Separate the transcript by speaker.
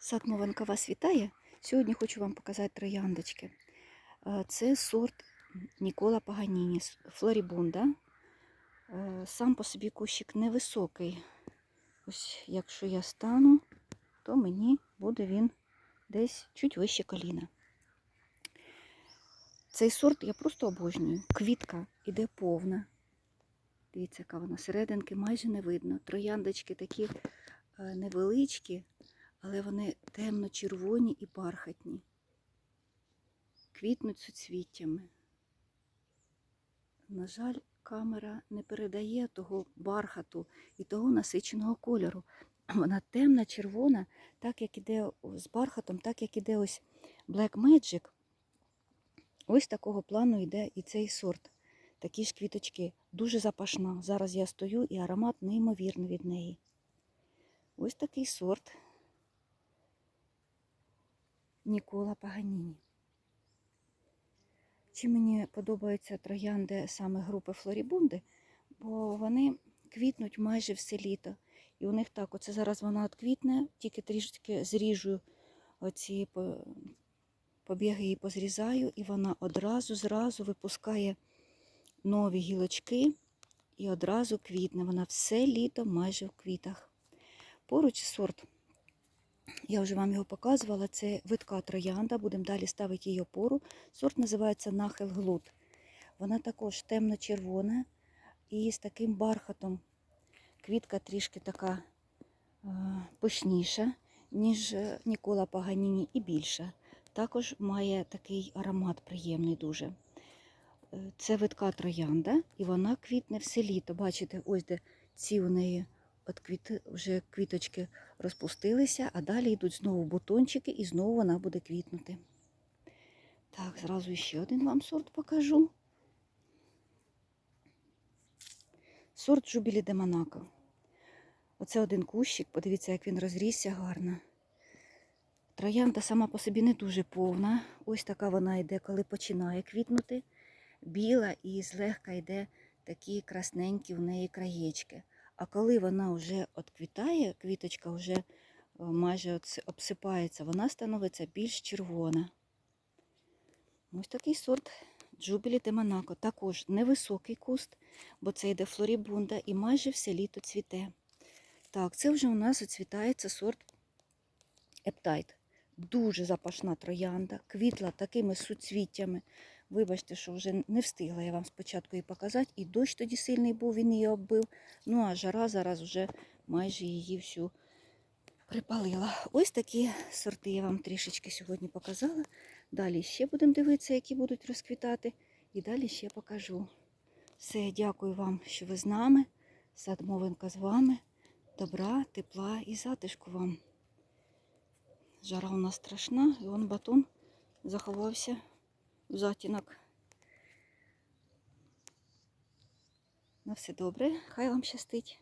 Speaker 1: Сад Мованка вас вітає. Сьогодні хочу вам показати трояндочки. Е, Це сорт Нікола Паганіні, флорібунда. Е, Сам по собі кущик невисокий. Ось якщо я стану, то мені буде він десь чуть вище коліна. Цей сорт я просто обожнюю. Квітка іде повна. Дивіться, яка вона серединки майже не видно. Трояндочки такі е, невеличкі, але вони темно-червоні і бархатні. Квітнуть суцвіттями. На жаль, камера не передає того бархату і того насиченого кольору. Вона темна, червона, так як іде з бархатом, так як іде ось Black Magic. Ось такого плану йде і цей сорт. Такі ж квіточки. Дуже запашна. Зараз я стою і аромат неймовірний від неї. Ось такий сорт Нікола Паганіні. Чим мені подобаються троянди саме групи Флорібунди, бо вони квітнуть майже все літо. І у них так, оце зараз вона отквітне, тільки трішки зріжу оці побіги її позрізаю, і вона одразу зразу випускає нові гілочки і одразу квітне. Вона все літо майже в квітах. Поруч сорт, я вже вам його показувала, це витка троянда. Будемо далі ставити її опору. Сорт називається Нахил Глут. Вона також темно-червона і з таким бархатом. Квітка трішки така е, пишніша, ніж е, Нікола Паганіні, і більша. Також має такий аромат приємний дуже. Е, Це витка троянда, і вона квітне все літо. Бачите, ось де ці у неї от квіти, вже квіточки розпустилися, а далі йдуть знову бутончики, і знову вона буде квітнути. Так, зразу ще один вам сорт покажу. Сорт Джубілі де Монако. Оце один кущик, подивіться, як він розрісся гарно. Троянда сама по собі не дуже повна. Ось така вона йде, коли починає квітнути. Біла і злегка йде такі красненькі в неї краєчки. А коли вона вже отквітає, квіточка вже е, майже обсипається, вона становиться більш червона. Ось такий сорт Джубілі де Монако. Також невисокий куст, бо це йде флорібунда і майже все літо цвіте. Так, це вже у нас оцвітається сорт Ептайт. Дуже запашна троянда, квітла такими суцвіттями. Вибачте, що вже не встигла я вам спочатку її показати. І дощ тоді сильний був, він її оббив. Ну а жара зараз вже майже її всю припалила. Ось такі сорти я вам трішечки сьогодні показала. Далі ще будемо дивитися, які будуть розквітати. І далі ще покажу. Все, дякую вам, що ви з нами. Сад Мовенка з вами. Добра, тепла і затишку вам. Жара у нас страшна, і он батон заховався затінок. На все добре, хай вам щастить.